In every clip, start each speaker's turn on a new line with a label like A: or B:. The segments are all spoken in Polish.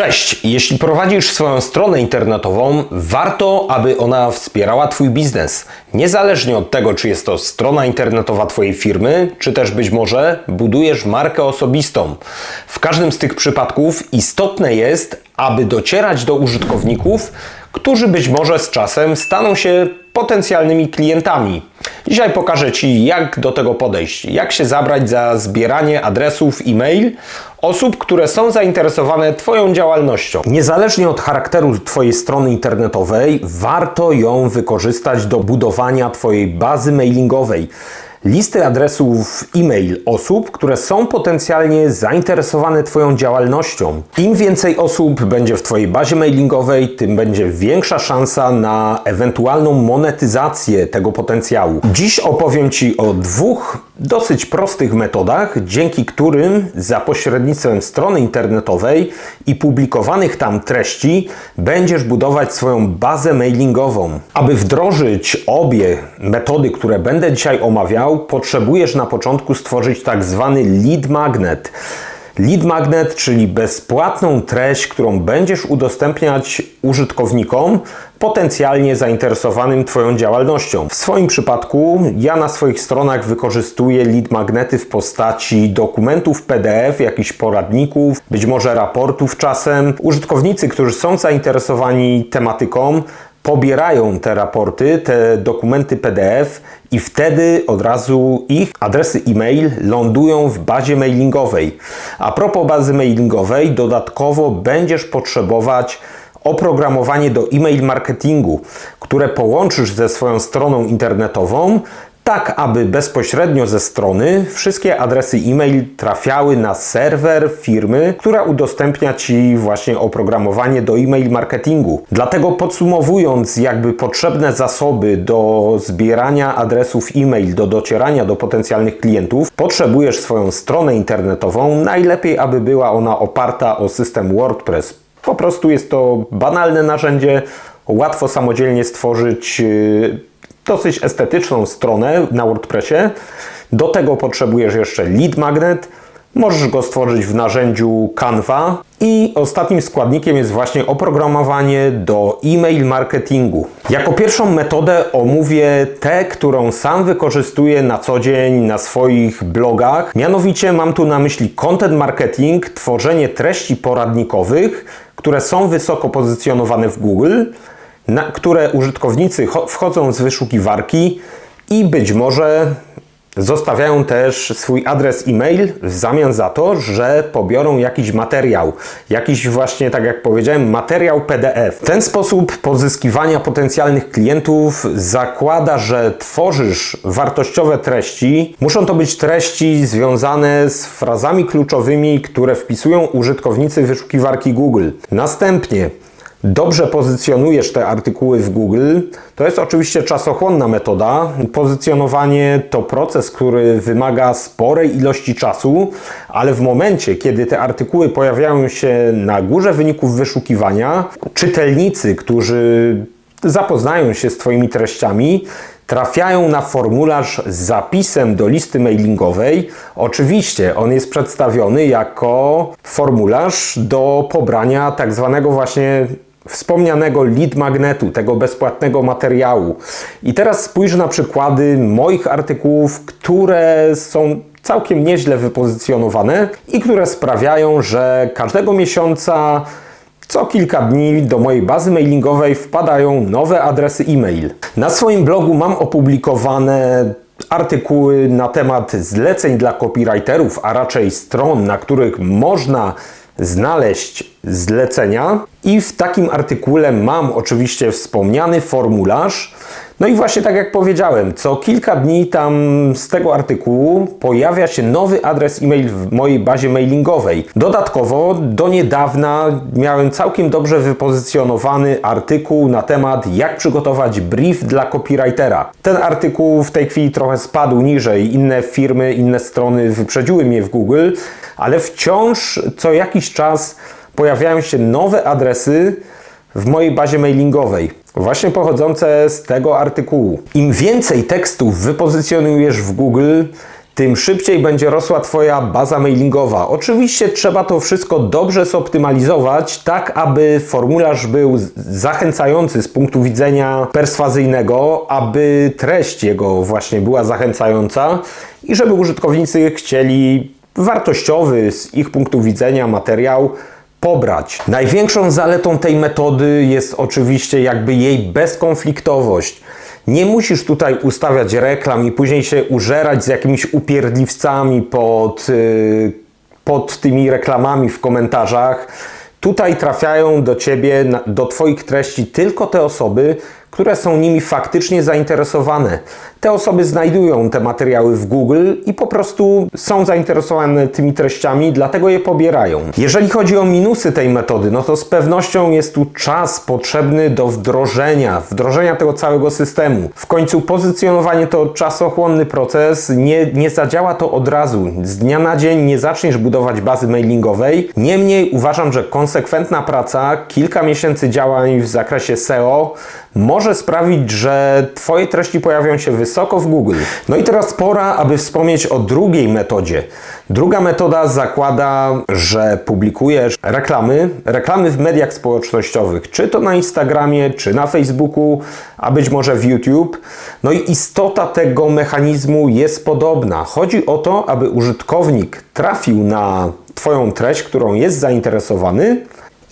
A: Cześć! Jeśli prowadzisz swoją stronę internetową, warto, aby ona wspierała Twój biznes. Niezależnie od tego, czy jest to strona internetowa Twojej firmy, czy też być może budujesz markę osobistą. W każdym z tych przypadków istotne jest, aby docierać do użytkowników, którzy być może z czasem staną się potencjalnymi klientami. Dzisiaj pokażę Ci, jak do tego podejść, jak się zabrać za zbieranie adresów e-mail osób, które są zainteresowane Twoją działalnością. Niezależnie od charakteru Twojej strony internetowej, warto ją wykorzystać do budowania Twojej bazy mailingowej listy adresów e-mail osób, które są potencjalnie zainteresowane Twoją działalnością. Im więcej osób będzie w Twojej bazie mailingowej, tym będzie większa szansa na ewentualną monetyzację tego potencjału. Dziś opowiem Ci o dwóch dosyć prostych metodach, dzięki którym za pośrednictwem strony internetowej i publikowanych tam treści będziesz budować swoją bazę mailingową. Aby wdrożyć obie metody, które będę dzisiaj omawiał, potrzebujesz na początku stworzyć tak zwany lead magnet. Lead magnet, czyli bezpłatną treść, którą będziesz udostępniać użytkownikom potencjalnie zainteresowanym Twoją działalnością. W swoim przypadku ja na swoich stronach wykorzystuję lead magnety w postaci dokumentów PDF, jakichś poradników, być może raportów czasem. Użytkownicy, którzy są zainteresowani tematyką, pobierają te raporty, te dokumenty PDF i wtedy od razu ich adresy e-mail lądują w bazie mailingowej. A propos bazy mailingowej, dodatkowo będziesz potrzebować oprogramowanie do e-mail marketingu, które połączysz ze swoją stroną internetową, tak aby bezpośrednio ze strony wszystkie adresy e-mail trafiały na serwer firmy, która udostępnia Ci właśnie oprogramowanie do e-mail marketingu. Dlatego podsumowując jakby potrzebne zasoby do zbierania adresów e-mail, do docierania do potencjalnych klientów, potrzebujesz swoją stronę internetową, najlepiej aby była ona oparta o system WordPress. Po prostu jest to banalne narzędzie, łatwo samodzielnie stworzyć yy, dosyć estetyczną stronę na WordPressie. Do tego potrzebujesz jeszcze lead magnet. Możesz go stworzyć w narzędziu Canva. I ostatnim składnikiem jest właśnie oprogramowanie do e-mail marketingu. Jako pierwszą metodę omówię tę, którą sam wykorzystuję na co dzień na swoich blogach. Mianowicie mam tu na myśli content marketing, tworzenie treści poradnikowych, które są wysoko pozycjonowane w Google na które użytkownicy wchodzą z wyszukiwarki i być może zostawiają też swój adres e-mail w zamian za to, że pobiorą jakiś materiał, jakiś właśnie, tak jak powiedziałem, materiał PDF. Ten sposób pozyskiwania potencjalnych klientów zakłada, że tworzysz wartościowe treści. Muszą to być treści związane z frazami kluczowymi, które wpisują użytkownicy wyszukiwarki Google. Następnie dobrze pozycjonujesz te artykuły w Google, to jest oczywiście czasochłonna metoda. Pozycjonowanie to proces, który wymaga sporej ilości czasu, ale w momencie, kiedy te artykuły pojawiają się na górze wyników wyszukiwania, czytelnicy, którzy zapoznają się z Twoimi treściami, trafiają na formularz z zapisem do listy mailingowej. Oczywiście on jest przedstawiony jako formularz do pobrania tak zwanego właśnie wspomnianego lead magnetu, tego bezpłatnego materiału. I teraz spójrz na przykłady moich artykułów, które są całkiem nieźle wypozycjonowane i które sprawiają, że każdego miesiąca co kilka dni do mojej bazy mailingowej wpadają nowe adresy e-mail. Na swoim blogu mam opublikowane artykuły na temat zleceń dla copywriterów, a raczej stron, na których można znaleźć zlecenia i w takim artykule mam oczywiście wspomniany formularz. No i właśnie tak jak powiedziałem, co kilka dni tam z tego artykułu pojawia się nowy adres e-mail w mojej bazie mailingowej. Dodatkowo do niedawna miałem całkiem dobrze wypozycjonowany artykuł na temat jak przygotować brief dla copywritera. Ten artykuł w tej chwili trochę spadł niżej, inne firmy, inne strony wyprzedziły mnie w Google, ale wciąż co jakiś czas pojawiają się nowe adresy w mojej bazie mailingowej, właśnie pochodzące z tego artykułu. Im więcej tekstów wypozycjonujesz w Google, tym szybciej będzie rosła Twoja baza mailingowa. Oczywiście trzeba to wszystko dobrze zoptymalizować, tak aby formularz był zachęcający z punktu widzenia perswazyjnego, aby treść jego właśnie była zachęcająca i żeby użytkownicy chcieli wartościowy z ich punktu widzenia materiał pobrać. Największą zaletą tej metody jest oczywiście jakby jej bezkonfliktowość. Nie musisz tutaj ustawiać reklam i później się użerać z jakimiś upierdliwcami pod, yy, pod tymi reklamami w komentarzach. Tutaj trafiają do ciebie, do Twoich treści tylko te osoby, które są nimi faktycznie zainteresowane. Te osoby znajdują te materiały w Google i po prostu są zainteresowane tymi treściami, dlatego je pobierają. Jeżeli chodzi o minusy tej metody, no to z pewnością jest tu czas potrzebny do wdrożenia, wdrożenia tego całego systemu. W końcu pozycjonowanie to czasochłonny proces, nie, nie zadziała to od razu. Z dnia na dzień nie zaczniesz budować bazy mailingowej. Niemniej uważam, że konsekwentna praca, kilka miesięcy działań w zakresie SEO może sprawić, że Twoje treści pojawią się wysoko w Google. No i teraz pora, aby wspomnieć o drugiej metodzie. Druga metoda zakłada, że publikujesz reklamy, reklamy w mediach społecznościowych, czy to na Instagramie, czy na Facebooku, a być może w YouTube. No i istota tego mechanizmu jest podobna. Chodzi o to, aby użytkownik trafił na Twoją treść, którą jest zainteresowany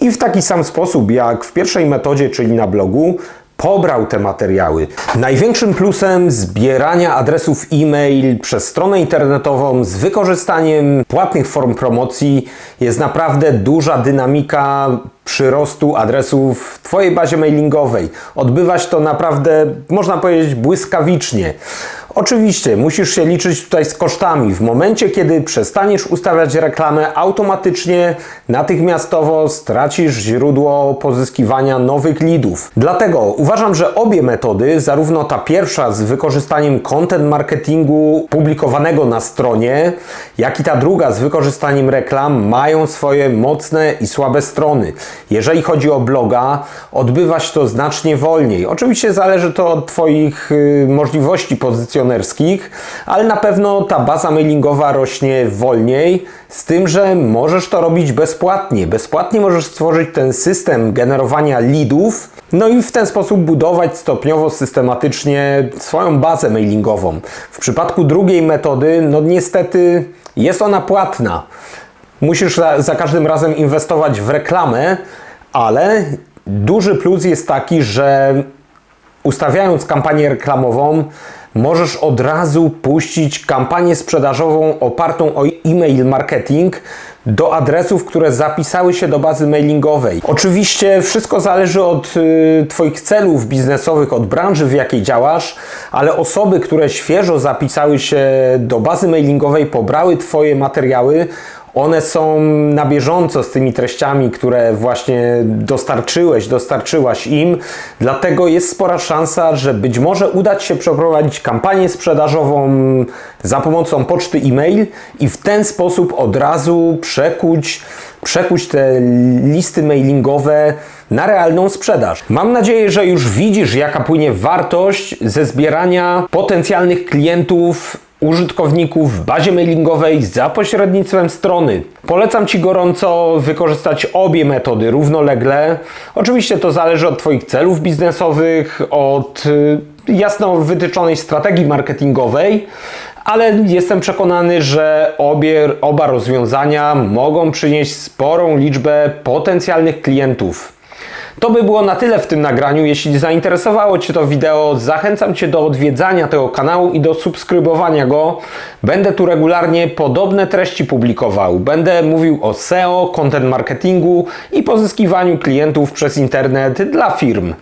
A: i w taki sam sposób jak w pierwszej metodzie, czyli na blogu, pobrał te materiały. Największym plusem zbierania adresów e-mail przez stronę internetową z wykorzystaniem płatnych form promocji jest naprawdę duża dynamika przyrostu adresów w Twojej bazie mailingowej. Odbywać to naprawdę, można powiedzieć, błyskawicznie. Oczywiście musisz się liczyć tutaj z kosztami. W momencie, kiedy przestaniesz ustawiać reklamę, automatycznie, natychmiastowo stracisz źródło pozyskiwania nowych leadów. Dlatego uważam, że obie metody, zarówno ta pierwsza z wykorzystaniem content marketingu publikowanego na stronie, jak i ta druga z wykorzystaniem reklam, mają swoje mocne i słabe strony. Jeżeli chodzi o bloga, odbywa się to znacznie wolniej. Oczywiście zależy to od Twoich y, możliwości ale na pewno ta baza mailingowa rośnie wolniej, z tym, że możesz to robić bezpłatnie. Bezpłatnie możesz stworzyć ten system generowania leadów, no i w ten sposób budować stopniowo, systematycznie swoją bazę mailingową. W przypadku drugiej metody, no niestety jest ona płatna. Musisz za, za każdym razem inwestować w reklamę, ale duży plus jest taki, że ustawiając kampanię reklamową, możesz od razu puścić kampanię sprzedażową opartą o e-mail marketing do adresów, które zapisały się do bazy mailingowej. Oczywiście wszystko zależy od y, Twoich celów biznesowych, od branży, w jakiej działasz, ale osoby, które świeżo zapisały się do bazy mailingowej, pobrały Twoje materiały, one są na bieżąco z tymi treściami, które właśnie dostarczyłeś, dostarczyłaś im, dlatego jest spora szansa, że być może uda Ci się przeprowadzić kampanię sprzedażową za pomocą poczty e-mail i w ten sposób od razu przekuć, przekuć te listy mailingowe na realną sprzedaż. Mam nadzieję, że już widzisz, jaka płynie wartość ze zbierania potencjalnych klientów użytkowników w bazie mailingowej za pośrednictwem strony. Polecam Ci gorąco wykorzystać obie metody równolegle. Oczywiście to zależy od Twoich celów biznesowych, od y, jasno wytyczonej strategii marketingowej, ale jestem przekonany, że obie, oba rozwiązania mogą przynieść sporą liczbę potencjalnych klientów. To by było na tyle w tym nagraniu. Jeśli zainteresowało Cię to wideo, zachęcam Cię do odwiedzania tego kanału i do subskrybowania go. Będę tu regularnie podobne treści publikował. Będę mówił o SEO, content marketingu i pozyskiwaniu klientów przez internet dla firm.